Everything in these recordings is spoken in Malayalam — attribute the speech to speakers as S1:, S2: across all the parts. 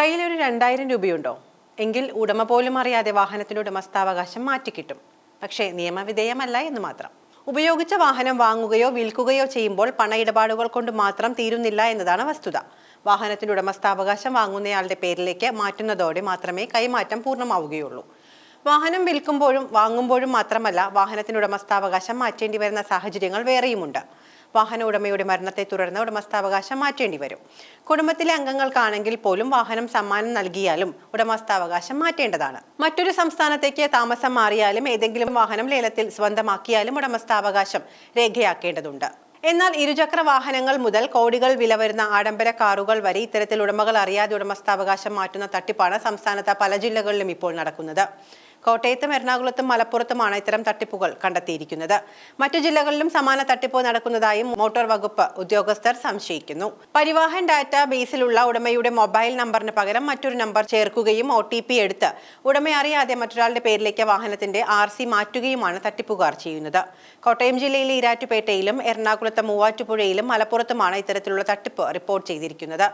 S1: കയ്യിലൊരു രണ്ടായിരം രൂപയുണ്ടോ? എങ്കിൽ ഉടമ പോലും അറിയാതെ വാഹനത്തിന്റെ ഉടമസ്ഥാവകാശം മാറ്റിക്കിട്ടും പക്ഷേ നിയമവിധേയമല്ല എന്ന് മാത്രം. ഉപയോഗിച്ച വാഹനം വാങ്ങുകയോ വിൽക്കുകയോ ചെയ്യുമ്പോൾ പണ ഇടപാടുകൾ കൊണ്ട് മാത്രം തീരുന്നില്ല എന്നതാണ് വസ്തുത. വാഹനത്തിന്റെ ഉടമസ്ഥാവകാശം വാങ്ങുന്നയാളുടെ പേരിലേക്ക് മാറ്റുന്നതോടെ മാത്രമേ കൈമാറ്റം പൂർണമാവുകയുള്ളൂ. വാഹനം വിൽക്കുമ്പോഴും വാങ്ങുമ്പോഴും മാത്രമല്ല വാഹനത്തിന്റെ ഉടമസ്ഥാവകാശം മാറ്റേണ്ടി വരുന്ന സാഹചര്യങ്ങൾ വേറെയുമുണ്ട്. വാഹന ഉടമയുടെ മരണത്തെ തുടർന്ന് ഉടമസ്ഥാവകാശം മാറ്റേണ്ടി വരും. കുടുംബത്തിലെ അംഗങ്ങൾക്കാണെങ്കിൽ പോലും വാഹനം സമ്മാനം നൽകിയാലും ഉടമസ്ഥാവകാശം മാറ്റേണ്ടതാണ്. മറ്റൊരു സംസ്ഥാനത്തേക്ക് താമസം മാറിയാലും ഏതെങ്കിലും വാഹനം ലേലത്തിൽ സ്വന്തമാക്കിയാലും ഉടമസ്ഥാവകാശം രേഖയാക്കേണ്ടതുണ്ട്. എന്നാൽ ഇരുചക്ര വാഹനങ്ങൾ മുതൽ കോടികൾ വില വരുന്ന ആഡംബര കാറുകൾ വരെ ഇത്തരത്തിൽ ഉടമകൾ അറിയാതെ ഉടമസ്ഥാവകാശം മാറ്റുന്ന തട്ടിപ്പാണ് സംസ്ഥാനത്ത് പല ജില്ലകളിലും ഇപ്പോൾ നടക്കുന്നത്. കോട്ടയത്തും എറണാകുളത്തും മലപ്പുറത്തുമാണ് ഇത്തരം തട്ടിപ്പുകൾ കണ്ടെത്തിയിരിക്കുന്നത്. മറ്റു ജില്ലകളിലും സമാന തട്ടിപ്പ് നടക്കുന്നതായും മോട്ടോർ വകുപ്പ് ഉദ്യോഗസ്ഥർ സംശയിക്കുന്നു. പരിവാഹൻ ഡാറ്റ ബേസിലുള്ള ഉടമയുടെ മൊബൈൽ നമ്പറിന് പകരം മറ്റൊരു നമ്പർ ചേർക്കുകയും ഒ ടി പി എടുത്ത് ഉടമ അറിയാതെ മറ്റൊരാളുടെ പേരിലേക്ക് വാഹനത്തിന്റെ ആർ സി മാറ്റുകയുമാണ് തട്ടിപ്പുകാർ ചെയ്യുന്നത്. കോട്ടയം ജില്ലയിലെ ഇരാറ്റുപേട്ടയിലും എറണാകുളത്തെ മൂവാറ്റുപുഴയിലും മലപ്പുറത്തുമാണ് ഇത്തരത്തിലുള്ള തട്ടിപ്പ് റിപ്പോർട്ട് ചെയ്തിരിക്കുന്നത്.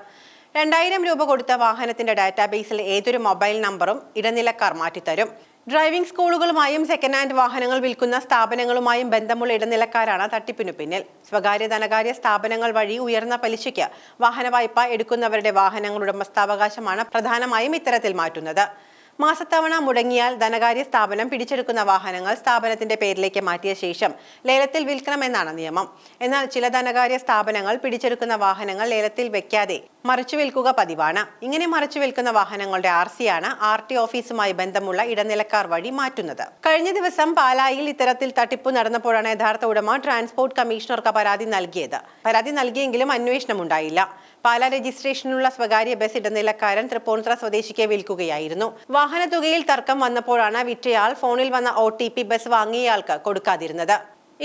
S1: രണ്ടായിരം രൂപ കൊടുത്ത വാഹനത്തിന്റെ ഡാറ്റാബേസിൽ ഏതൊരു മൊബൈൽ നമ്പറും ഇടനിലക്കാർ മാറ്റിത്തരും. ഡ്രൈവിംഗ് സ്കൂളുകളുമായും സെക്കൻഡ് ഹാൻഡ് വാഹനങ്ങൾ വിൽക്കുന്ന സ്ഥാപനങ്ങളുമായും ബന്ധമുള്ള ഇടനിലക്കാരാണ് തട്ടിപ്പിനു പിന്നിൽ. സ്വകാര്യ ധനകാര്യ സ്ഥാപനങ്ങൾ വഴി ഉയർന്ന പലിശയ്ക്ക് വാഹന വായ്പ എടുക്കുന്നവരുടെ വാഹനങ്ങളുടെ ഉടമസ്ഥാവകാശമാണ് പ്രധാനമായും ഇത്തരത്തിൽ മാറ്റുന്നത്. മാസത്തവണ മുടങ്ങിയാൽ ധനകാര്യ സ്ഥാപനം പിടിച്ചെടുക്കുന്ന വാഹനങ്ങൾ സ്ഥാപനത്തിന്റെ പേരിലേക്ക് മാറ്റിയ ശേഷം ലേലത്തിൽ വിൽക്കണമെന്നാണ് നിയമം. എന്നാൽ ചില ധനകാര്യ സ്ഥാപനങ്ങൾ പിടിച്ചെടുക്കുന്ന വാഹനങ്ങൾ ലേലത്തിൽ വെക്കാതെ മറിച്ചു വിൽക്കുക പതിവാണ്. ഇങ്ങനെ മറിച്ചു വിൽക്കുന്ന വാഹനങ്ങളുടെ ആർ സിയാണ് ആർ ടി ഓഫീസുമായി ബന്ധമുള്ള ഇടനിലക്കാർ വഴി മാറ്റുന്നത്. കഴിഞ്ഞ ദിവസം പാലായിൽ ഇത്തരത്തിൽ തട്ടിപ്പ് നടന്നപ്പോഴാണ് യഥാർത്ഥ ഉടമ ട്രാൻസ്പോർട്ട് കമ്മീഷണർക്ക് പരാതി നൽകിയത്. പരാതി നൽകിയെങ്കിലും അന്വേഷണം ഉണ്ടായില്ല പാല രജിസ്ട്രേഷനിലുള്ള സ്വകാര്യ ബസ് ഇടനിലക്കാരൻ തൃപ്പൂണിത്തുറ സ്വദേശിക്ക് വിൽക്കുകയായിരുന്നു. വാഹന തുകയിൽ തർക്കം വന്നപ്പോഴാണ് വിറ്റയാൾ ഫോണിൽ വന്ന ഒ ബസ് വാങ്ങിയയാൾക്ക് കൊടുക്കാതിരുന്നത്.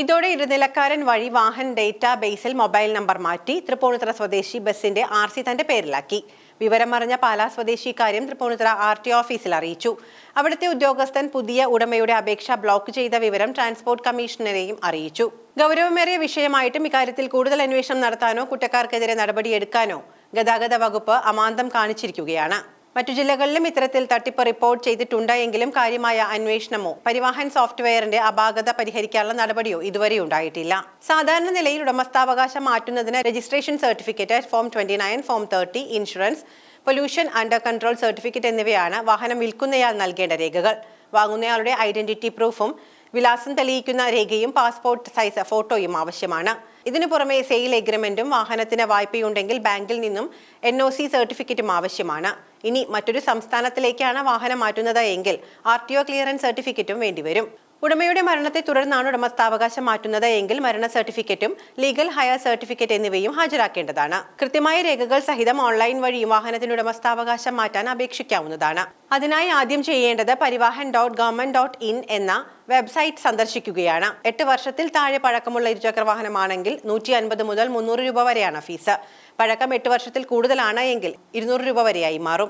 S1: ഇതോടെ ഇടനിലക്കാരൻ വഴി വാഹൻ ഡേറ്റാ ബേസിൽ മൊബൈൽ നമ്പർ മാറ്റി തൃപ്പൂണിത്തുറ സ്വദേശി ബസിന്റെ ആർ തന്റെ പേരിലാക്കി. വിവരമറിഞ്ഞ പാലാ സ്വദേശി ഇക്കാര്യം തൃപ്പൂണിത്തുറ ആർ ടി ഓഫീസിൽ അറിയിച്ചു. അവിടുത്തെ ഉദ്യോഗസ്ഥൻ പുതിയ ഉടമയുടെ അപേക്ഷ ബ്ലോക്ക് ചെയ്ത വിവരം ട്രാൻസ്പോർട്ട് കമ്മീഷണറെയും അറിയിച്ചു. ഗൗരവമേറിയ വിഷയമായിട്ടും ഇക്കാര്യത്തിൽ കൂടുതൽ അന്വേഷണം നടത്താനോ കുറ്റക്കാർക്കെതിരെ നടപടിയെടുക്കാനോ ഗതാഗത വകുപ്പ് അമാന്തം കാണിച്ചിരിക്കുകയാണ്. മറ്റു ജില്ലകളിലും ഇത്തരത്തിൽ തട്ടിപ്പ് റിപ്പോർട്ട് ചെയ്തിട്ടുണ്ട് എങ്കിലും കാര്യമായ അന്വേഷണമോ പരിവാഹൻ സോഫ്റ്റ്വെയറിന്റെ അപാകത പരിഹരിക്കാനുള്ള നടപടിയോ ഇതുവരെ ഉണ്ടായിട്ടില്ല. സാധാരണ നിലയിൽ ഉടമസ്ഥാവകാശം മാറ്റുന്നതിന് registration certificate form twenty nine form thirty insurance pollution under control certificate എന്നിവയാണ് വാഹനം വിൽക്കുന്നയാൾ നൽകേണ്ട രേഖകൾ. വാങ്ങുന്നയാളുടെ ഐഡന്റിറ്റി പ്രൂഫും വിലാസം തെളിയിക്കുന്ന രേഖയും പാസ്പോർട്ട് സൈസ് ഫോട്ടോയും ആവശ്യമാണ്. ഇതിനു പുറമെ സെയിൽ എഗ്രിമെന്റും വാഹനത്തിന് വായ്പയുണ്ടെങ്കിൽ ബാങ്കിൽ നിന്നും എൻ ഒ സി സർട്ടിഫിക്കറ്റും ആവശ്യമാണ്. ഇനി മറ്റൊരു സംസ്ഥാനത്തിലേക്കാണ് വാഹനം മാറ്റുന്നത് എങ്കിൽ ആർ ടി ഒ ക്ലിയറൻസ് സർട്ടിഫിക്കറ്റും വേണ്ടിവരും ഉടമയുടെ മരണത്തെ തുടർന്നാണ് ഉടമസ്ഥാവകാശം മാറ്റുന്നത് എങ്കിൽ മരണ സർട്ടിഫിക്കറ്റും ലീഗൽ ഹയർ സർട്ടിഫിക്കറ്റ് എന്നിവയും ഹാജരാക്കേണ്ടതാണ്. കൃത്യമായ രേഖകൾ സഹിതം ഓൺലൈൻ വഴി വാഹനത്തിന് ഉടമസ്ഥാവകാശം മാറ്റാൻ അപേക്ഷിക്കാവുന്നതാണ്. അതിനായി ആദ്യം ചെയ്യേണ്ടത് Parivahan dot government dot in എന്ന വെബ്സൈറ്റ് സന്ദർശിക്കുകയാണ്. എട്ട് വർഷത്തിൽ താഴെ പഴക്കമുള്ള ഇരുചക്ര വാഹനമാണെങ്കിൽ നൂറ്റി അൻപത് മുതൽ മുന്നൂറ് രൂപ വരെയാണ് ഫീസ്. പഴക്കം എട്ട് വർഷത്തിൽ കൂടുതലാണ് എങ്കിൽ ഇരുന്നൂറ് രൂപ വരെയായി മാറും.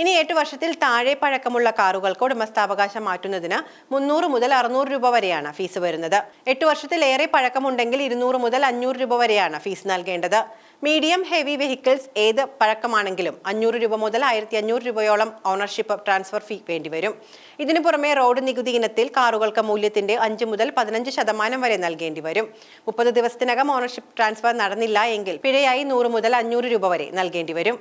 S1: ഇനി എട്ട് വർഷത്തിൽ താഴെ പഴക്കമുള്ള കാറുകൾക്ക് ഉടമസ്ഥാവകാശം മാറ്റുന്നതിന് മുന്നൂറ് മുതൽ അറുന്നൂറ് രൂപ വരെയാണ് ഫീസ് വരുന്നത്. എട്ട് വർഷത്തിലേറെ പഴക്കമുണ്ടെങ്കിൽ ഇരുന്നൂറ് മുതൽ അഞ്ഞൂറ് രൂപ വരെയാണ് ഫീസ് നൽകേണ്ടത്. മീഡിയം ഹെവി വെഹിക്കിൾസ് ഏത് പഴക്കമാണെങ്കിലും അഞ്ഞൂറ് രൂപ മുതൽ ആയിരത്തി അഞ്ഞൂറ് രൂപയോളം ഓണർഷിപ്പ് ട്രാൻസ്ഫർ ഫീ വേണ്ടിവരും. ഇതിനു പുറമെ റോഡ് നികുതി ഇനത്തിൽ കാറുകൾക്ക് മൂല്യത്തിന്റെ അഞ്ച് മുതൽ പതിനഞ്ച് ശതമാനം വരെ നൽകേണ്ടി വരും. മുപ്പത് ദിവസത്തിനകം ഓണർഷിപ്പ് ട്രാൻസ്ഫർ നടന്നില്ല എങ്കിൽ പിഴയായി നൂറ് മുതൽ അഞ്ഞൂറ് രൂപ വരെ നൽകേണ്ടി വരും.